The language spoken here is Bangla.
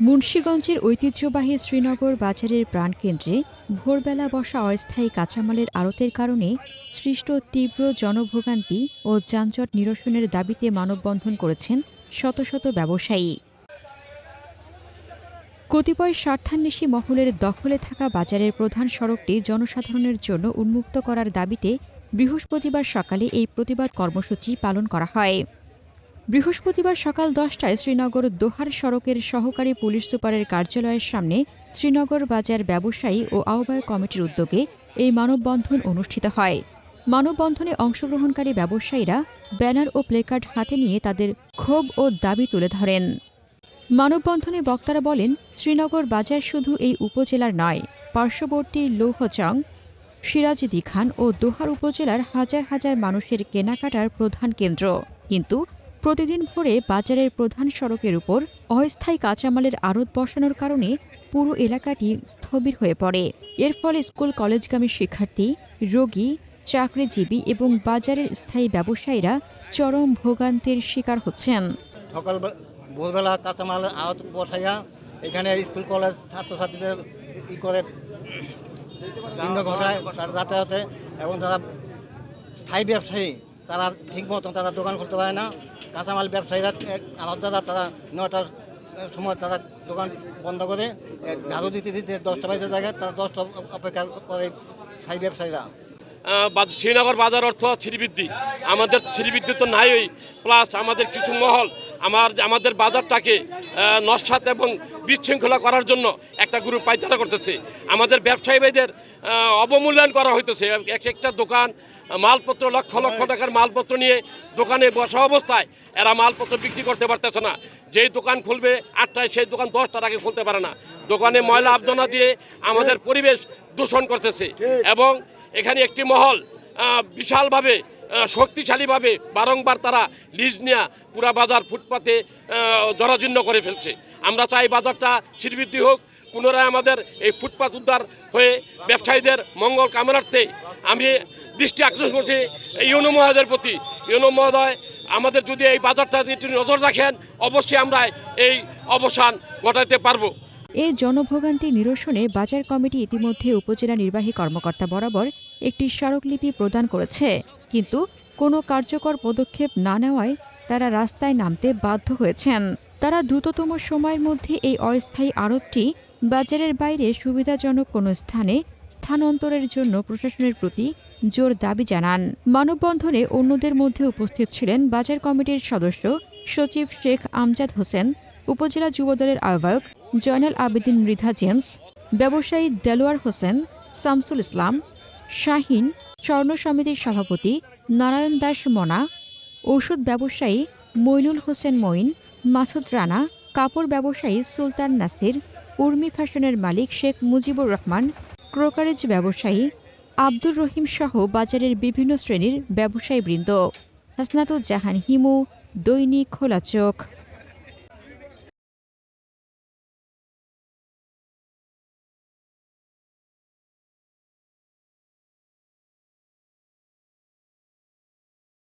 মুন্সীগঞ্জের ঐতিহ্যবাহী শ্রীনগর বাজারের প্রাণকেন্দ্রে ভোরবেলা বসা অস্থায়ী কাঁচামালের আড়তের কারণে সৃষ্ট তীব্র জনভোগান্তি ও যানজট নিরসনের দাবিতে মানববন্ধন করেছেন শত শত ব্যবসায়ী। কতিপয় স্বার্থান্বেষী মহলের দখলে থাকা বাজারের প্রধান সড়কটি জনসাধারণের জন্য উন্মুক্ত করার দাবিতে বৃহস্পতিবার সকালে এই প্রতিবাদ কর্মসূচি পালন করা হয়। বৃহস্পতিবার সকাল দশটায় শ্রীনগর দোহার সড়কের সহকারী পুলিশ সুপারের কার্যালয়ের সামনে শ্রীনগর বাজার ব্যবসায়ী ও আহ্বায়ক কমিটির উদ্যোগে এই মানববন্ধন অনুষ্ঠিত হয়। মানববন্ধনে অংশগ্রহণকারী ব্যবসায়ীরা ব্যানার ও প্লেকার্ড হাতে নিয়ে তাদের ক্ষোভ ও দাবি তুলে ধরেন। মানববন্ধনে বক্তারা বলেন, শ্রীনগর বাজার শুধু এই উপজেলার নয়, পার্শ্ববর্তী লৌহচং সিরাজদি খান ও দোহার উপজেলার হাজার হাজার মানুষের কেনাকাটার প্রধান কেন্দ্র। কিন্তু প্রতিদিন ভোরে বাজারের প্রধান সড়কের উপর অস্থায়ী কাঁচামালের আড়ত বসানোর কারণে পুরো এলাকাটি স্থবির হয়ে পড়ে। এর ফলে স্কুল কলেজগামী শিক্ষার্থী, রোগী, চাকরিজীবী এবং বাজারের স্থায়ী ব্যবসায়ীরা চরম ভোগান্তির শিকার হচ্ছেন। সকাল ভোরবেলা কাঁচামাল আহত বসাইয়া এখানে স্কুল কলেজ ছাত্রছাত্রীদের ই করে ঘটায় যাতায়াতে এবং যারা স্থায়ী ব্যবসায়ী তারা ঠিক মতন তারা দোকান খুলতে পারে না। কাঁচামাল ব্যবসায়ীরা আলাদা তারা নটার সময় তারা দোকান বন্ধ করে ঝাড়ু দিতে দিতে দশটা বাজে জায়গায় তারা দশটা অপেক্ষা করে সাই ব্যবসায়ীরা। শ্রীনগর বাজার অর্থ শ্রীবৃদ্ধি আমাদের শ্রীবৃদ্ধি তো নাই প্লাস আমাদের কিছু মহল আমার আমাদের বাজারটাকে নস্বাত এবং বিশৃঙ্খলা করার জন্য একটা গ্রুপ পাইতারা করতেছে। আমাদের ব্যবসায়ী ভাইদের অবমূল্যায়ন করা হইতেছে। এক একটা দোকান মালপত্র লক্ষ লক্ষ টাকার মালপত্র নিয়ে দোকানে বসা অবস্থায় এরা মালপত্র বিক্রি করতে পারতেছে না। যেই দোকান খুলবে আটটায় সেই দোকান দশটার আগে খুলতে পারে না। দোকানে ময়লা আবর্জনা দিয়ে আমাদের পরিবেশ দূষণ করতেছে। এবং এখানে একটি মহল বিশালভাবে শক্তিশালীভাবে বারংবার তারা লিজ নেয়া পুরা বাজার ফুটপাতে জরাজীর্ণ করে ফেলছে। আমরা চাই বাজারটা শ্রীবৃদ্ধি হোক, পুনরায় আমাদের এই ফুটপাত উদ্ধার হয়ে ব্যবসায়ীদের মঙ্গল কামনার্থে আমি দৃষ্টি আকর্ষণ করছি ইউনো মহোদয়ের প্রতি। ইউনো মহোদয়, আমাদের যদি এই বাজারটা একটু নজর রাখেন, অবশ্যই আমরা এই অবসান ঘটাতে পারব। এই জনভোগান্তি নিরসনে বাজার কমিটি ইতিমধ্যে উপজেলা নির্বাহী কর্মকর্তা বরাবর একটি স্মারকলিপি প্রদান করেছে। কিন্তু কোনো কার্যকর পদক্ষেপ না নেওয়ায় তারা রাস্তায় নামতে বাধ্য হয়েছেন। তারা দ্রুততম সময়ের মধ্যে এই অস্থায়ী আড়তটি বাজারের বাইরে সুবিধাজনক কোনো স্থানে স্থানান্তরের জন্য প্রশাসনের প্রতি জোর দাবি জানান। মানববন্ধনে অন্যদের মধ্যে উপস্থিত ছিলেন বাজার কমিটির সদস্য সচিব শেখ আমজাদ হোসেন, উপজেলা যুবদলের আহ্বায়ক জয়নাল আবেদিন মৃধা জেমস, ব্যবসায়ী দেলোয়ার হোসেন, শামসুল ইসলাম শাহিন, স্বর্ণ সমিতির সভাপতি নারায়ণ দাস মনা, ঔষধ ব্যবসায়ী মইনুল হোসেন মঈন, মাসুদ রানা, কাপড় ব্যবসায়ী সুলতান নাসির, উর্মি ফ্যাশনের মালিক শেখ মুজিবুর রহমান ক্রোকারেজ ব্যবসায়ী আব্দুর রহিম সহ বাজারের বিভিন্ন শ্রেণির ব্যবসায়ীবৃন্দ। হাসনাতুজ্জাহান হিমু, দৈনিক খোলা চোখ